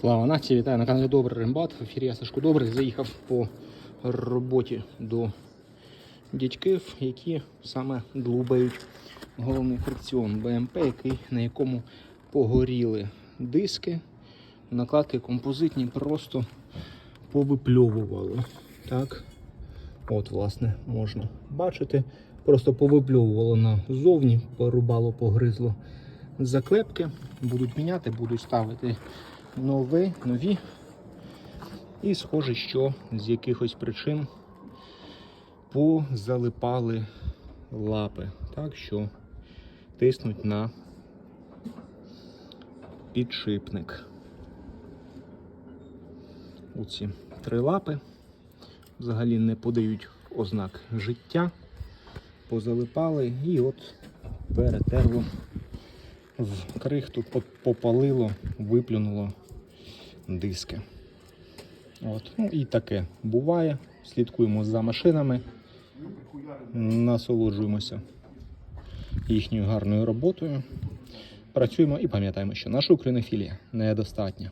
Слава нації, вітаю на каналі Добрий Рембат. В ефірі я Сашко Добрий. Заїхав по роботі до дядьків, які саме длубають головний фрикціон БМП, який, на якому погоріли диски. Накладки композитні просто повипльовувало. Так. От, власне, можна бачити. Просто повипльовувало назовні, порубало, погризло заклепки. Будуть міняти, будуть ставити нові, нові. І схоже, що з якихось причин позалипали лапи, так що тиснуть на підшипник. Оці три лапи взагалі не подають ознак життя, позалипали і от перетерло в крихту, попалило, виплюнуло диски. От. Ну і таке буває. Слідкуємо за машинами, насолоджуємося їхньою гарною роботою. Працюємо і пам'ятаємо, що наша українофілія недостатня.